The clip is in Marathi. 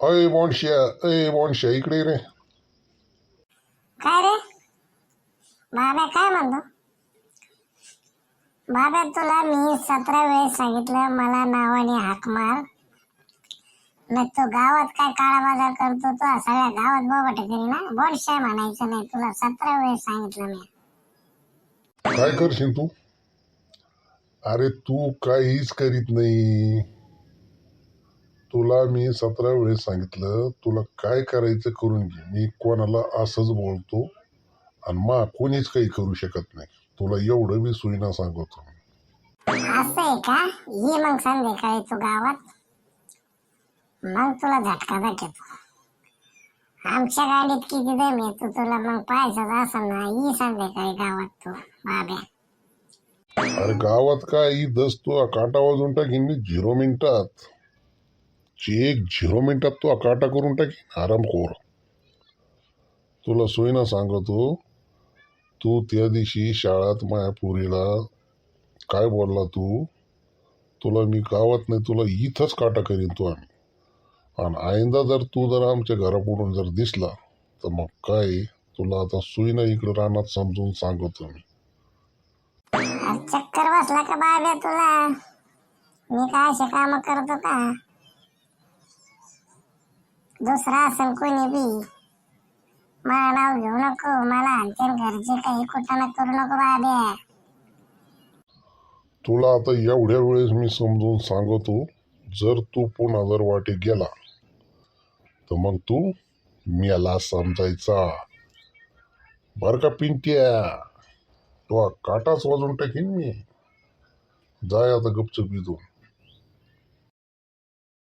अय बोंडश्या अय बोंडश्या इकडे ये रे. काय रे? बाबा काय म्हणतो? बाबा तुला मी सतरा वेळेस सांगितलं मला नावाने हाक मार. मग तो गावात काय काळा बाजार करतो तो सगळ्या गावात बोबट करी ना? बोडशाय म्हणायचं नाही तुला सतरा वेळेस सांगितलं मी. काय करशील तू? अरे तू काहीच करीत नाही. तुला मी सतरा वेळेस सांगितलं तुला काय करायचं करून घे. मी कोणाला असंच बोलतो आणि मा कोणीच काही करू शकत नाही. तुला एवढं बी सुईना सांगतो. असं आहे का? ये मग संध्याकाळी तू गावात. मग तुला झटका भेटतो आमच्या गाडीत किती दम येतो तुला मग पाहायचं असं ना ये संध्याकाळी गावात तू बाब्या. अरे गावात काय? ही दस तू काटा वाजून टाकीन मी. झिरो मिनिटात. एक झिरो मिनिटात तू काटा करून टाकीन आरामखोर तुला सोयीना सांगतो तू त्या दिवशी शाळात माया पुरीला काय बोलला तू? तुला मी गावात नाही तुला इथंच काटा करीन तू आम्ही. आणि आईंदा जर तू जर आमच्या घरापुढून जर दिसला तर मग काय? तुला आता सुईना इकडं रानात समजून सांगतो मी. चक्कर बसला का बाब्या तुला? मी काय असे काम करतो का? दुसरा असेल कोणी बी मला नाव घेऊ नको मला आणते घरचे काही कुठं करू नको बाब्या तुला आता एवढ्या वेळेस मी समजून सांगतो जर तू पुन्हा जर वाटे गेला तर मग तू मेला समजायचा. बर का पिंट्या? तो काटाच वाजून टाकीन मी. जाय आता गपचप इथून.